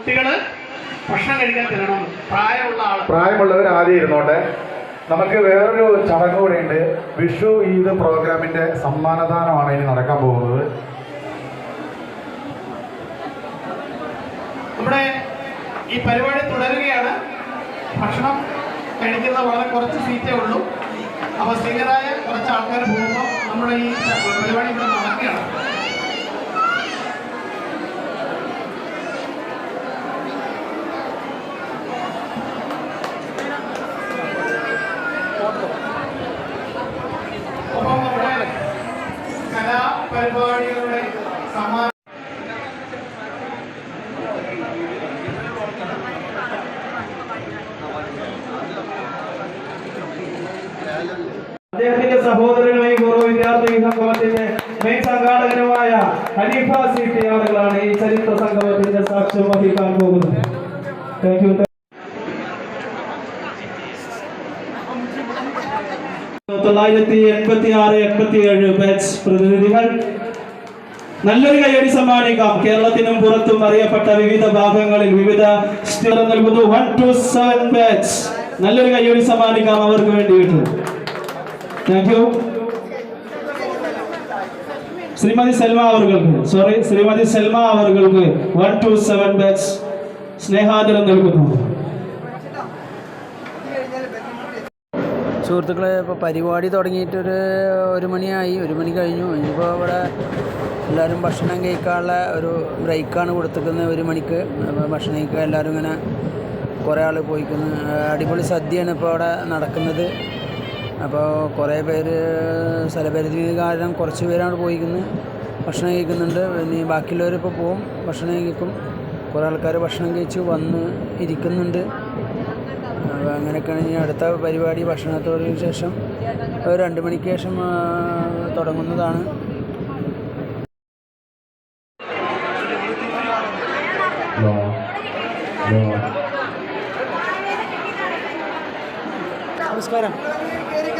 കുട്ടികൾ ഭക്ഷണം കഴിക്കാൻ തരണം പ്രായമുള്ള ആൾ പ്രായമുള്ളവർ ആദ്യം ഇരുന്നോട്ടെ. നമുക്ക് വേറൊരു ചടങ്ങ് കൂടെ ഉണ്ട് വിഷു ഈദ് പ്രോഗ്രാമിന്റെ സമ്മാനദാനമാണ് ഇനി നടക്കാൻ പോകുന്നത്. നമ്മുടെ ഈ പരിപാടി തുടരുകയാണ്. ഭക്ഷണം കഴിക്കുന്ന വളരെ കുറച്ച് സീറ്റേ ഉള്ളൂ. അപ്പോൾ സ്ഥിരരായ കുറച്ച് ആൾക്കാർ പോകുമ്പോൾ നമ്മുടെ ഈ പരിപാടി ഇവിടെ നടക്കുകയാണ് അപ്പോൾ നമ്മുടെ കലാപരിപാടികളുടെ സമാ അദ്ദേഹത്തിന്റെ സഹോദരങ്ങളെയും പൂർവ വിദ്യാർത്ഥി സംഗമത്തിന്റെ മെയിൻ സംഘാടകനുമായ ഹനീഫ സി ടി ആറുകളാണ് ഈ ചരിത്ര സംഗമത്തിന്റെ സാക്ഷ്യം വഹിക്കാൻ പോകുന്നത്. താങ്ക് യു തൊള്ളായിരത്തി എൺപത്തി ആറ് എൺപത്തി ഏഴ് ബാച്ച് പ്രതിനിധികൾ നല്ലൊരു കയ്യടി സമ്മാനിക്കാം. കേരളത്തിനും പുറത്തും അറിയപ്പെട്ട വിവിധ ഭാഗങ്ങളിൽ വിവിധ നൽകുന്നു. വൺ ടു സെവൻ ബാച്ച് നല്ലൊരു കയ്യടി സമ്മാനിക്കാം അവർക്ക് വേണ്ടിയിട്ട്. താങ്ക് യു ശ്രീമതി സെൽമ അവർക്ക് സോറി ശ്രീമതി സെൽമ അവർക്ക് വൺ ടു സെവൻ ബാച്ച് സ്നേഹാദരം നൽകുന്നു. സുഹൃത്തുക്കളെ ഇപ്പോൾ പരിപാടി തുടങ്ങിയിട്ടൊരു ഒരു മണിയായി. ഒരു മണി കഴിഞ്ഞു. ഇനിയിപ്പോൾ ഇവിടെ എല്ലാവരും ഭക്ഷണം കഴിക്കാനുള്ള ഒരു ബ്രേക്കാണ് കൊടുത്തിരിക്കുന്നത് ഒരു മണിക്ക്. ഭക്ഷണം കഴിക്കാൻ എല്ലാവരും ഇങ്ങനെ കുറേ ആൾ പോയിക്കുന്നു. അടിപൊളി സദ്യയാണ് ഇപ്പോൾ അവിടെ നടക്കുന്നത്. അപ്പോൾ കുറേ പേര് സ്ഥലപരിധി കാരണം കുറച്ച് പേരാണ് പോയിരിക്കുന്നത് ഭക്ഷണം കഴിക്കുന്നുണ്ട്. ഇനി ബാക്കിയുള്ളവരിപ്പോൾ പോവും. ഭക്ഷണം കഴിക്കും. കുറേ ആൾക്കാർ ഭക്ഷണം കഴിച്ച് വന്ന് ഇരിക്കുന്നുണ്ട്. അപ്പോൾ അങ്ങനെയൊക്കെയാണ് ഇനി അടുത്ത പരിപാടി ഭക്ഷണത്തോടിന് ശേഷം. ഒരു രണ്ട് മണിക്ക് ശേഷം തുടങ്ങുന്നതാണ്.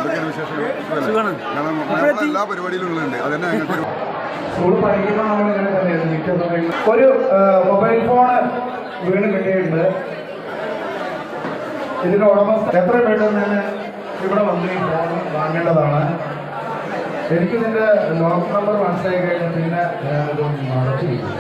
എന്തൊക്കെയാണ് നമ്മളെ എല്ലാ പരിപാടിയിലും ഉള്ളുണ്ട് അതന്നെ ഞങ്ങൾക്ക് സ്കൂൾ പഠിക്കുമ്പോൾ നമ്മൾ ഇങ്ങനെ തന്നെയായിരുന്നു ഒരു മൊബൈൽ ഫോൺ വീണ് കിട്ടിയിട്ടുണ്ട് ഇതിന്റെ ഉടമസ്ഥ എത്ര പെട്ടെന്ന് തന്നെ ഇവിടെ വന്ന് ഈ ഫോൺ വാങ്ങേണ്ടതാണ്? എനിക്കിതിന്റെ ലോക്ക് നമ്പർ മനസ്സിലായി കഴിഞ്ഞാൽ പിന്നെ ഞാനിത് മറച്ചിരിക്കും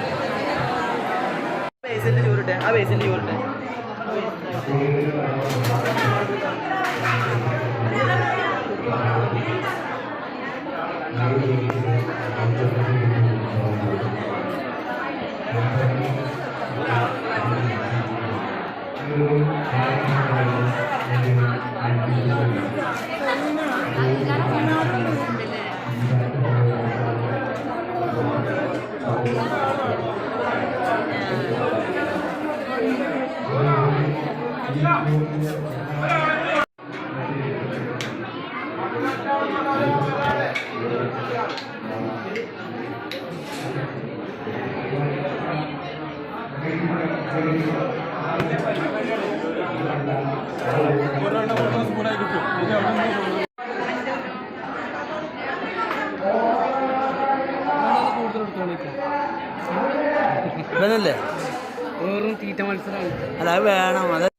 ഇവനല്ലേ? തീറ്റ മത്സരമാണ് അല്ല അത് വേണം. അത്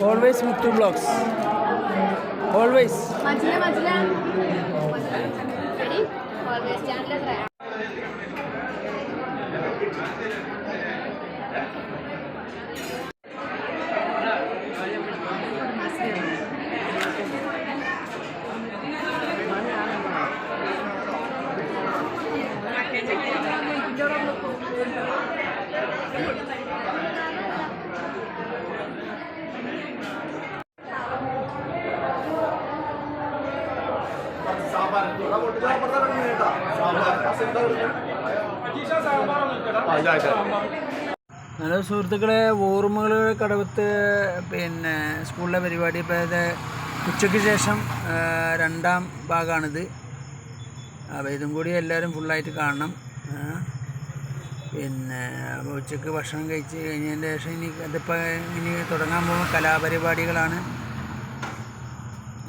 Always Muktu Vlogs. Always. Always hello സുഹൃത്തുക്കളെ ഓർമ്മകൾ കടവത്ത് പിന്നെ സ്കൂളിലെ പരിപാടി ഇപ്പോൾ ഇത് ഉച്ചയ്ക്ക് ശേഷം രണ്ടാം ഭാഗമാണിത് അപ്പോൾ ഇതും കൂടി എല്ലാവരും ഫുള്ളായിട്ട് കാണണം. പിന്നെ ഉച്ചയ്ക്ക് ഭക്ഷണം കഴിച്ച് കഴിഞ്ഞതിന് ശേഷം ഇനി അതിപ്പോൾ ഇനി തുടങ്ങാൻ പോകുന്ന കലാപരിപാടികളാണ്.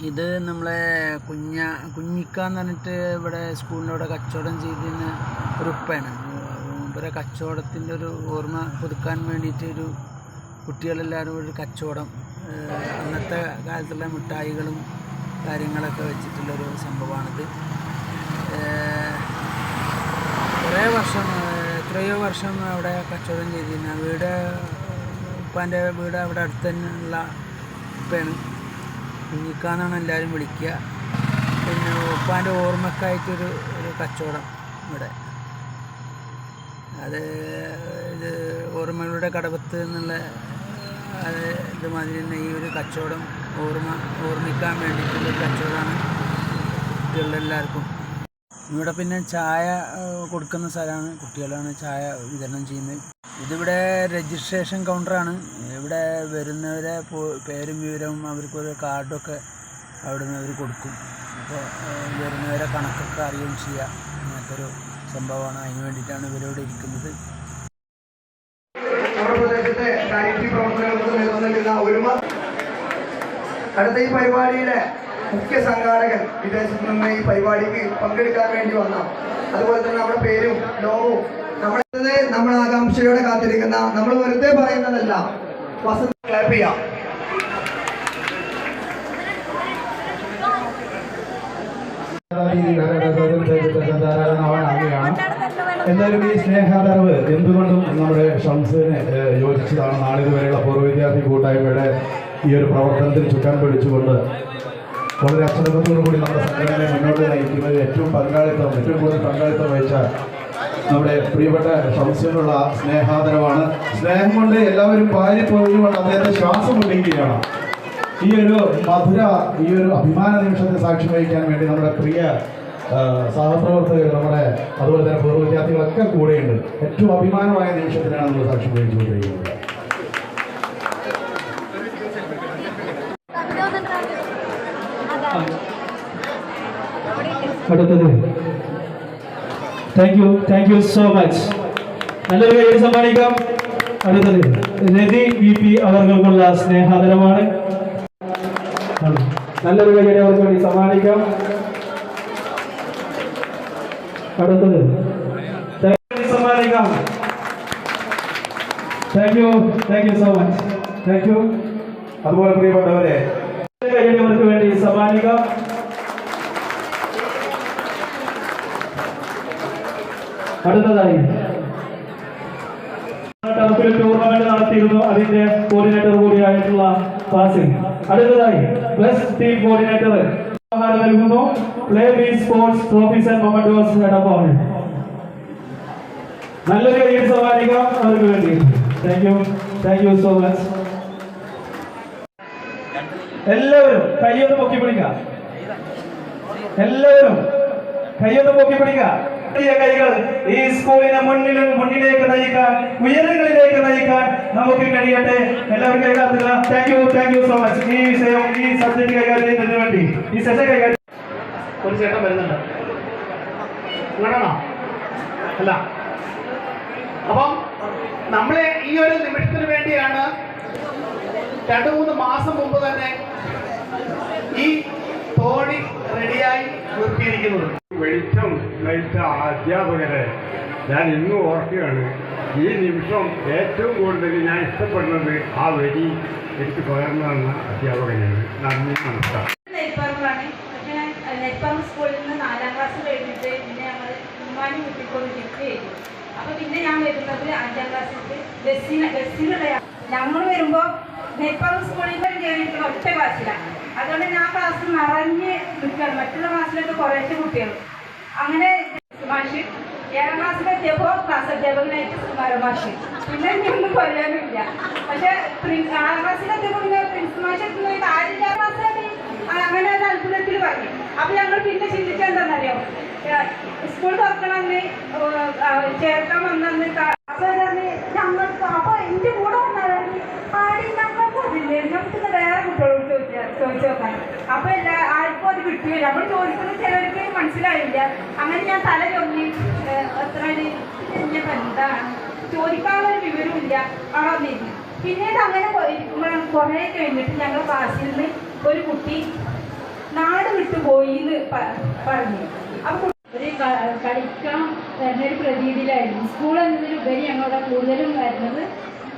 ഇത് നമ്മളെ കുഞ്ഞ കുഞ്ഞിക്ക എന്ന് പറഞ്ഞിട്ട് ഇവിടെ സ്കൂളിന്റെ അവിടെ കച്ചവടം ചെയ്തിരുന്ന ഒരു ഉപ്പയാണ്. ഇവരെ കച്ചവടത്തിന്റെ ഒരു ഓർമ്മ പുതുക്കാൻ വേണ്ടിയിട്ട് ഒരു കുട്ടികളെല്ലാവരും ഒരു കച്ചവടം അന്നത്തെ കാലത്തുള്ള മിഠായികളും കാര്യങ്ങളൊക്കെ വെച്ചിട്ടുള്ളൊരു സംഭവമാണിത്. കുറേ വർഷം എത്രയോ വർഷം അവിടെ കച്ചവടം ചെയ്തിരുന്ന വീട് ഉപ്പാന്റെ വീട് അവിടെ അടുത്ത് തന്നെ ഉപ്പയാണ്. കുഞ്ഞിക്കാന്നാണ് എല്ലാവരും വിളിക്കുക. പിന്നെ ഉപ്പാന്റെ ഓർമ്മക്കായിട്ടൊരു ഒരു കച്ചവടം ഇവിടെ. അത് ഇത് ഓർമ്മകളുടെ കടവത്ത് എന്നുള്ള അത് ഇതുമാതിരി തന്നെ ഈ ഒരു കച്ചവടം ഓർമ്മ ഓർമ്മിക്കാൻ വേണ്ടിയിട്ടുള്ള കച്ചവടമാണ് കച്ചവടമാണ് കുട്ടികളെല്ലാവർക്കും ഇവിടെ പിന്നെ ചായ കൊടുക്കുന്ന സ്ഥലമാണ്. കുട്ടികളാണ് ചായ വിതരണം ചെയ്യുന്നത്. ഇതിവിടെ രജിസ്ട്രേഷൻ കൗണ്ടറാണ് ഇവിടെ വരുന്നവരെ പേരും വിവരവും അവർക്കൊരു കാർഡൊക്കെ അവിടെ നിന്ന് അവർ കൊടുക്കും. അപ്പോൾ വരുന്നവരെ കണക്കൊക്കെ അറിയുകയും ചെയ്യാം. അങ്ങനത്തെ ഒരു സംഭവമാണ്. അതിന് വേണ്ടിയിട്ടാണ് ഇവരോട് ഇരിക്കുന്നത്. അടുത്ത ഈ പരിപാടിയിലെ മുഖ്യ സംഘാടകൻ വിദേശത്ത് നിന്ന് ഈ പരിപാടിക്ക് പങ്കെടുക്കാൻ വേണ്ടി വന്ന. അതുപോലെ തന്നെ നമ്മുടെ പേരും ലോകവും നമ്മളെ നമ്മൾ ആകാംക്ഷയോടെ കാത്തിരിക്കുന്ന നമ്മൾ വെറുതെ പറയുന്നതല്ല വസന്ത ക്ലാപ്പ് ചെയ്യാം. എന്തായാലും ഈ സ്നേഹാദരവ് എന്തുകൊണ്ടും നമ്മുടെ ഷംസിന് യോജിച്ചതാണ്. നാളിതുവരെയുള്ള പൂർവ വിദ്യാർത്ഥി കൂട്ടായ്മയുടെ ഈ ഒരു പ്രവർത്തനത്തിൽ ചുക്കാൻ പിടിച്ചുകൊണ്ട് വളരെ അച്ചടക്കത്തോടു കൂടി നമ്മുടെ സംഘടനയെ മുന്നോട്ട് നയിക്കുന്നത് ഏറ്റവും പങ്കാളിത്തം ഏറ്റവും കൂടുതൽ പങ്കാളിത്തം വഹിച്ച നമ്മുടെ പ്രിയപ്പെട്ട ഷംസിനുള്ള സ്നേഹാദരമാണ് സ്നേഹം കൊണ്ട് എല്ലാവരും പാരി പോയതുകൊണ്ട് അദ്ദേഹത്തെ ശ്വാസം മുട്ടിക്കുകയാണ്. ഈ ഒരു മധുര ഈ ഒരു അഭിമാന നിമിഷത്തെ സാക്ഷി വഹിക്കാൻ വേണ്ടി നമ്മുടെ പ്രിയ സഹപ്രവർത്തകർ നമ്മുടെ അതുപോലെ തന്നെ പൂർവ വിദ്യാർത്ഥികളൊക്കെ കൂടെയുണ്ട്. ഏറ്റവും അഭിമാനമായ നിമിഷത്തിനാണ് നമ്മൾ സാക്ഷി വഹിച്ചുകൊണ്ടിരിക്കുന്നത്. അടുത്തത്. Thank you thank you so much നല്ലൊരു കൈയ്യടി സമ്മാനിക്കാം. അടുത്തത് രതി വി പി അവർക്കുള്ള സ്നേഹാദരമാണ്. നല്ലൊരു കൈയ്യടി അവർക്ക് വേണ്ടി സമ്മാനിക്കാം. അടുത്തത് സമ്മാനിക്കാം. Thank you thank you so much thank you അതുപോലെ പ്രിയപ്പെട്ടവരെ കൈയ്യടി അവർക്ക് വേണ്ടി സമ്മാനിക്കാം. അടുത്തതായി. ടർഫിൽ ടൂർണമെന്റ് നടത്തിയിരുന്നു. അതിന്റെ കോർഡിനേറ്റർ കൂടിയായിട്ടുള്ള ഫാസിൽ. അടുത്തതായി ബെസ്റ്റ് ടീം കോർഡിനേറ്റർ നൽകുന്നു. Play B sports trophies and mementos Edappad നല്ലൊരു കൈ സമ്മാനിക്കാം അവർക്ക് വേണ്ടി. Thank you thank you so much എല്ലാവരും കൈയൊന്ന് പൊക്കി പിടിക്കാം എല്ലാവരും കൈയൊന്ന് പൊക്കി പിടിക്കുക. കൈകൾ ഈ സ്കൂളിനെ മുന്നിലും മുന്നിലേക്ക് നയിക്കാൻ ഉയരങ്ങളിലേക്ക് നയിക്കാൻ നമുക്ക് കഴിയട്ടെ. എല്ലാവർക്കും കൈകാത്തുക താങ്ക് യു സോ മച്ച് ഈ വിഷയം ഈ സബ്ജക്ട് കൈകാര്യം ചെയ്യുന്നതിന് വേണ്ടി ഈ സെഷൻ കൈകാര്യം ഒരു ചേട്ടൻ വരുന്നുണ്ട്. ഇങ്ങോട്ടാണോ? അല്ല. അപ്പം നമ്മളെ ഈ ഒരു നിമിഷത്തിന് വേണ്ടിയാണ് രണ്ടു മൂന്ന് മാസം മുമ്പ് തന്നെ നിർത്തിയിരിക്കുന്നത് വെളിച്ചം നയിച്ച അധ്യാപകരെ ഞാൻ ഇന്നും ഓർക്കുകയാണ്. ഈ നിമിഷം ഏറ്റവും കൂടുതൽ ഞാൻ ഇഷ്ടപ്പെടുന്നത് ആ വരി എനിക്ക് പകർന്നു തന്ന അധ്യാപകനാണ്. നന്ദി നമസ്കാരം. ഞാൻ സ്കൂളിൽ നിന്ന് നാലാം ക്ലാസ് കഴിഞ്ഞിട്ട് പിന്നെ ഞങ്ങൾ ഉമ്മാനി കുട്ടിക്കൊന്ന് ഷിഫ്റ്റ് ചെയ്തു അപ്പോൾ പിന്നെ ഞാൻ വരുന്നത് അഞ്ചാം ക്ലാസ്സിൽ ബസ്സിന് ബസ്സിനുള്ള നമ്മൾ വരുമ്പോൾ നെൽപ്പറമ്പ് സ്കൂളിൽ നിന്ന് കയറിയിട്ടുള്ള ഒറ്റ ക്ലാസ്സിലാണ് അതുകൊണ്ട് ഞാൻ ക്ലാസ് നിറഞ്ഞ് നിൽക്കുകയാണ്. മറ്റുള്ള ക്ലാസ്സിലൊക്കെ കുറേശ്ശെ കുട്ടികൾ അങ്ങനെ മാഷ് ഏഴാം ക്ലാസ്സിലെത്തിയപ്പോൾ ക്ലാസ് അധ്യാപകനായിട്ട് സുമാര മാഷ്. പിന്നെ ഒന്നും പറയാനില്ല പക്ഷെ ആറാം പിന്നെ പ്രിൻസ് മാഷ് എത്തുന്നത് ആരില്ലാ ക്ലാസ്സിലെത്തി ആ, അങ്ങനെ ഒരു അത്ഭുതത്തിൽ പറഞ്ഞു. അപ്പം ഞങ്ങൾ പിന്നെ ചിന്തിച്ചെന്താണെന്നറിയാം സ്കൂൾ തുറക്കണമെന്ന് ചേർക്കാൻ വന്നെന്ന് പറഞ്ഞു ഞങ്ങൾക്ക് അപ്പൊ എന്റെ കൂടെ വന്നാലും ആടി ഞങ്ങൾക്ക് അതില്ലേ നമുക്ക് വേറെ കുട്ടികളോട് ചോദിച്ചാൽ ചോദിച്ചു നോക്കാൻ അപ്പൊ എല്ലാ ആർക്കും അത് കിട്ടിയില്ല നമ്മൾ ചോദിക്കുന്നത് ചിലർക്ക് മനസ്സിലായില്ല. അങ്ങനെ ഞാൻ തല ചൊല്ലി എത്ര എന്താണ്? ചോദിക്കാനുള്ള ഒരു ഇല്ല. അവിടെ വന്നിരുന്നു. പിന്നീട് അങ്ങനെ കുറേ കഴിഞ്ഞിട്ട് ഞങ്ങൾ ക്ലാസ്സിൽ നിന്ന് ഒരു കുട്ടി നാട് വിട്ടു പോയി എന്ന് പറഞ്ഞു. അപ്പൊ ഒരു എന്നൊരു പ്രതീതിയിലായിരുന്നു. സ്കൂൾ എന്നതിലുപരി ഞങ്ങളുടെ കൂടുതലും വരുന്നത്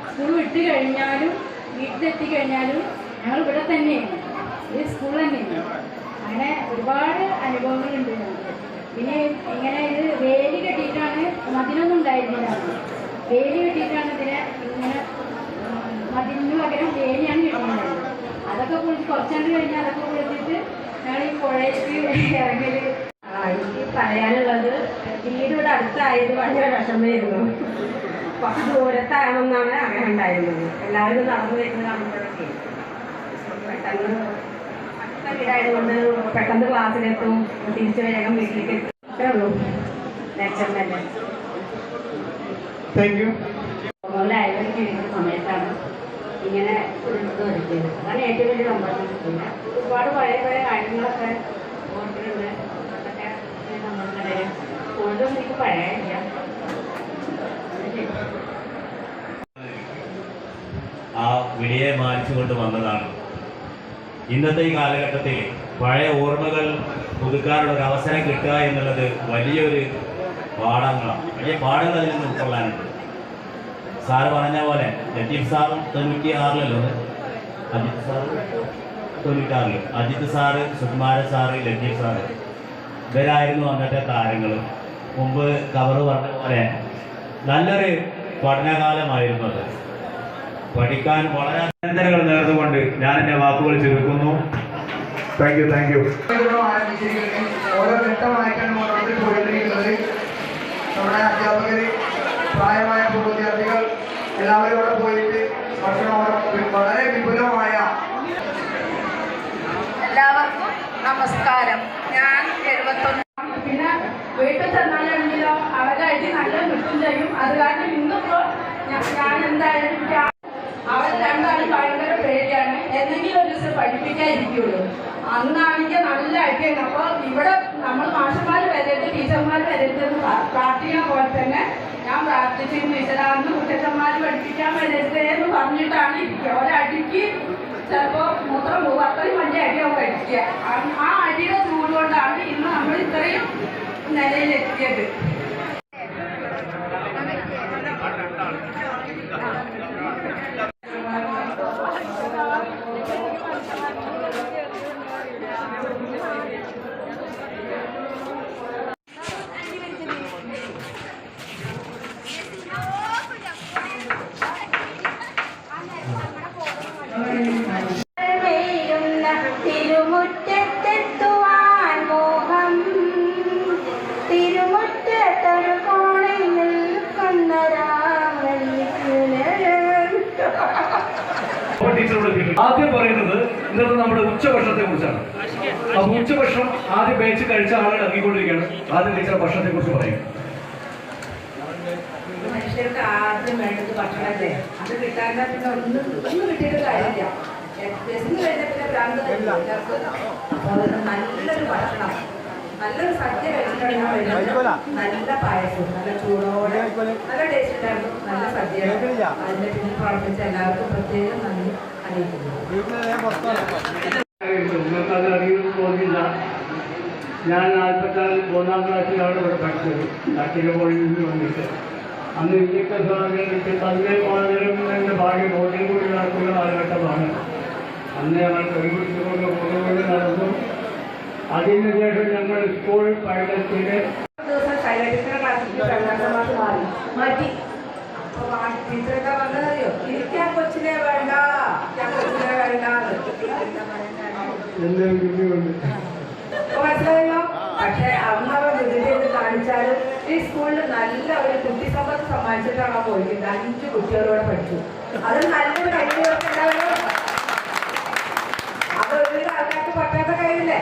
സ്കൂൾ വിട്ട് കഴിഞ്ഞാലും വീട്ടിലെത്തി കഴിഞ്ഞാലും ഞങ്ങൾ ഇവിടെ തന്നെയാണ് ഈ സ്കൂൾ തന്നെയാണ് അങ്ങനെ ഒരുപാട് അനുഭവങ്ങളുണ്ട് ഞങ്ങൾക്ക്. പിന്നെ ഇങ്ങനെ ഇത് വേലി കെട്ടിയിട്ടാണ് മതിലൊന്നും ഉണ്ടായിരുന്നില്ല. വേലി കെട്ടിയിട്ടാണ് ഇതിനെ ഇങ്ങനെ മതിലിന് പകരം വേലിയാണ് കിട്ടുന്നത് അതൊക്കെ കുളിച്ച് കുറച്ചാണ്ട് കഴിഞ്ഞാൽ അതൊക്കെ കുളിച്ചിട്ട് ഞങ്ങൾ ഈ പുഴയ്ക്ക് ഇറങ്ങൽ എനിക്ക് പറയാനുള്ളത് വീട് ഇവിടെ അടുത്തായത് ഭയങ്കര വിഷമമായിരുന്നു. കുറച്ച് ദൂരത്താണെന്നാണ് അങ്ങനെ ഉണ്ടായിരുന്നത്. എല്ലാവരും നടന്നു വരുന്നത് കാണുമ്പോഴൊക്കെ. പെട്ടെന്ന് വീടായതുകൊണ്ട് പെട്ടെന്ന് ക്ലാസ്സിലെത്തും തിരിച്ചു വേഗം വീട്ടിലേക്ക് എത്തും. അത്രേ ഉള്ളൂ. സമയത്താണ് ഇങ്ങനെ ഇത് അതാണ് ഏറ്റവും വലിയ സന്തോഷം ഒരുപാട് പഴയ പഴയ കാര്യങ്ങളൊക്കെ അതൊക്കെ കൂടുതലും എനിക്ക് പഴയ ആ വിളിയെ മാനിച്ചുകൊണ്ട് വന്നതാണ്. ഇന്നത്തെ ഈ കാലഘട്ടത്തിൽ പഴയ ഓർമ്മകൾ പുതുക്കാനുള്ള ഒരു അവസരം കിട്ടുക എന്നുള്ളത് വലിയൊരു പാഠങ്ങളാണ്. വലിയ പാഠങ്ങൾ അതിൽ നിന്ന് ഉൾക്കൊള്ളാനുണ്ട്. സാറ് പറഞ്ഞ പോലെ ലത്തീഫ് സാറും തൊണ്ണൂറ്റി ആറിലല്ലോ Ajith sir? തൊണ്ണൂറ്റാറിൽ Ajith sir Sukumara sir Latheef sir. ഇവരായിരുന്നു അന്നത്തെ താരങ്ങൾ മുമ്പ് കവർ പറഞ്ഞ പോലെ നല്ലൊരു പഠനകാലമായിരുന്നു അത്. പഠിക്കാൻ വളരെ അഭിനന്ദനങ്ങൾ നേർന്നുകൊണ്ട് ഞാൻ എന്റെ വാക്കുകൾ ചുരുക്കുന്നു താങ്ക് യു താങ്ക് യു ഓരോ ഘട്ടമായിട്ടാണ് പോയിക്കൊണ്ടിരിക്കുന്നത്. നമ്മുടെ അധ്യാപകർ പ്രായമായ വിദ്യാർത്ഥികൾ എല്ലാവരും അവിടെ പോയിട്ട് ഭക്ഷണം വളരെ വിപുലമായ എല്ലാവർക്കും നമസ്കാരം ഞാൻ എഴുപത്തൊന്ന് പിന്നെ വീട്ടിൽ ചെന്നാലാണെങ്കിലോ അവരുടെ അടി നല്ല കിട്ടും ചെയ്യും അത് കാരണം ഇന്നിപ്പോ ഞാൻ- ഞാൻ എന്തായാലും എനിക്ക് ആ- അവർ രണ്ടാളും ഭയങ്കര പേടിയാണ് എന്തെങ്കിലും ഒരു ദിവസം പഠിപ്പിക്കാതിരിക്കുള്ളൂ അന്നാണെങ്കിൽ നല്ല അടിയാണ് അപ്പോൾ ഇവിടെ നമ്മൾ മാഷന്മാർ വരരുത് ടീച്ചർമാർ വരരുത് എന്ന് പ്രാ- പ്രാർത്ഥിക്കുന്ന പോലെ തന്നെ ഞാൻ പ്രാർത്ഥിച്ചിരുന്നു ടീച്ചറാന്ന് കുട്ടച്ചന്മാർ പഠിപ്പിക്കാൻ വരരുത് എന്ന് പറഞ്ഞിട്ടാണ് ഇരിക്കുക ഒരടിക്ക് ചിലപ്പോൾ മൂത്രം പോകും അത്രയും വലിയ അടിയാവും ആ- ആ ചൂടുകൊണ്ടാണ് ചൂട് കൊണ്ടാണ് ഇന്ന് നമ്മൾ ഇത്രയും നിലയിലെത്തിയത്. പറയുന്നത് നമ്മുടെ ഉച്ചഭക്ഷണത്തെ കുറിച്ചാണ്. അപ്പൊ ഉച്ചഭക്ഷണം ആദ്യം ബാച്ച് കഴിച്ച ആളുകൾ ഇറങ്ങിക്കൊണ്ടിരിക്കുകയാണ്. ആദ്യം ടീച്ചർ ഭക്ഷണത്തെ കുറിച്ച് പറയും. മനുഷ്യർക്ക് ആദ്യം വേണ്ടത് ഭക്ഷണമല്ലേ? അത് കിട്ടാൻ പിന്നെ ഒന്നും ഒന്നും കിട്ടിയിട്ട് കാര്യമില്ല. നല്ലൊരു ഭക്ഷണം. നല്ലൊരു സദ്യ കഴിച്ചിട്ടുണ്ടെങ്കിൽ നല്ല പായസം. നല്ല ചൂടോടെ. നല്ല ടേസ്റ്റ് ഉണ്ടായിരുന്നു. നല്ല സദ്യ അതിന്റെ പിന്നെ പ്രവർത്തിച്ച എല്ലാവർക്കും പ്രത്യേകം നന്ദി. തോന്നില്ല ഞാൻ നാൽപ്പത്താറിൽ മൂന്നാം ക്ലാസ്സിലാണ് ഇവിടെ പഠിച്ചത് കാർത്തിക കോളേജിൽ വന്നിട്ട് അന്ന് ഇന്ത്യയ്ക്ക് സ്വാതന്ത്ര്യം തന്നെ കോളേജിലും എന്റെ ഭാഗ്യം വോട്ടിംഗ് കൂടി നടക്കുന്ന കാലഘട്ടമാണ് അന്ന് ഞങ്ങൾ കൈപിടിച്ചുകൊണ്ട് കൊണ്ടുകൊണ്ട് നടന്നു അതിനുശേഷം ഞങ്ങൾ സ്കൂൾ പൈലറ്റിലെ ദിവസം മാറ്റി മാറ്റി. മനസ്സിലായല്ലോ പക്ഷെ അമ്മ വിധി കാണിച്ചാലും ഈ സ്കൂളിൽ നല്ല ഒരു കുട്ടി സമ്പത്ത് സമ്മാനിച്ചിട്ടാണ് പോയിരിക്കുന്നത്? അഞ്ച് കുട്ടികളോടെ പഠിച്ചു. അത് നല്ലൊരു അപ്പൊ ഒരു ആൾക്കാർക്ക് പറ്റാത്ത കഴിവില്ലേ?